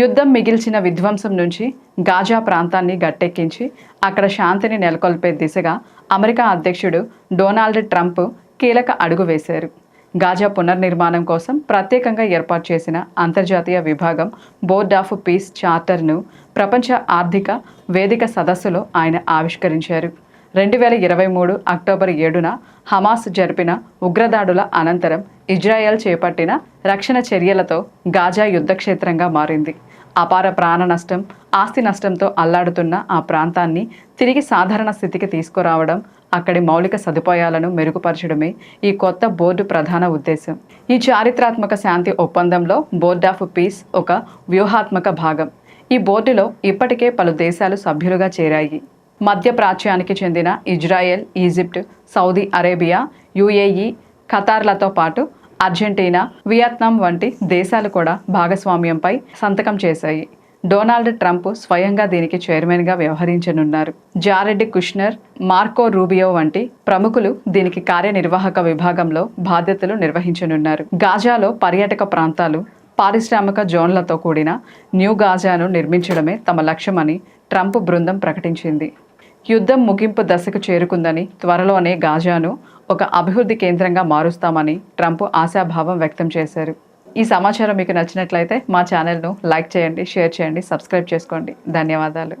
యుద్ధం మిగిల్చిన విధ్వంసం నుంచి గాజా ప్రాంతాన్ని గట్టెక్కించి అక్కడ శాంతిని నెలకొల్పే దిశగా అమెరికా అధ్యక్షుడు డొనాల్డ్ ట్రంప్ కీలక అడుగు వేశారు. గాజా పునర్నిర్మాణం కోసం ప్రత్యేకంగా ఏర్పాటు చేసిన అంతర్జాతీయ విభాగం బోర్డ్ ఆఫ్ పీస్ చార్టర్ను ప్రపంచ ఆర్థిక వేదిక సదస్సులో ఆయన ఆవిష్కరించారు. రెండు వేల ఇరవై మూడు అక్టోబర్ ఏడున హమాస్ జరిపిన ఉగ్రదాడుల అనంతరం ఇజ్రాయెల్ చేపట్టిన రక్షణ చర్యలతో గాజా యుద్ధక్షేత్రంగా మారింది. అపార ప్రాణ నష్టం ఆస్తి నష్టంతో అల్లాడుతున్న ఆ ప్రాంతాన్ని తిరిగి సాధారణ స్థితికి తీసుకురావడం అక్కడి మౌలిక సదుపాయాలను మెరుగుపరచడమే ఈ కొత్త బోర్డు ప్రధాన ఉద్దేశం. ఈ చారిత్రాత్మక శాంతి ఒప్పందంలో బోర్డ్ ఆఫ్ పీస్ ఒక వ్యూహాత్మక భాగం. ఈ బోర్డులో ఇప్పటికే పలు దేశాలు సభ్యులుగా చేరాయి. మధ్య ప్రాచ్యానికి చెందిన Israel Egypt Saudi Arabia UAE ఖతార్లతో పాటు అర్జెంటీనా వియత్నాం వంటి దేశాలు కూడా భాగస్వామ్యంపై సంతకం చేశాయి. డొనాల్డ్ ట్రంప్ స్వయంగా దీనికి చైర్మన్గా వ్యవహరించనున్నారు. జారెడ్ కుష్నర్ మార్కో రూబియో వంటి ప్రముఖులు దీనికి కార్యనిర్వాహక విభాగంలో బాధ్యతలు నిర్వహించనున్నారు. గాజాలో పర్యాటక ప్రాంతాలు పారిశ్రామిక జోన్లతో కూడిన న్యూ గాజాను నిర్మించడమే తమ లక్ష్యమని ట్రంప్ బృందం ప్రకటించింది. యుద్ధం ముగింపు దశకు చేరుకుందని త్వరలోనే గాజాను ఒక అభివృద్ధి కేంద్రంగా మారుస్తామని ట్రంప్ ఆశాభావం వ్యక్తం చేశారు. ఈ సమాచారం మీకు నచ్చినట్లయితే మా ఛానల్ను లైక్ చేయండి షేర్ చేయండి సబ్స్క్రైబ్ చేసుకోండి. ధన్యవాదాలు.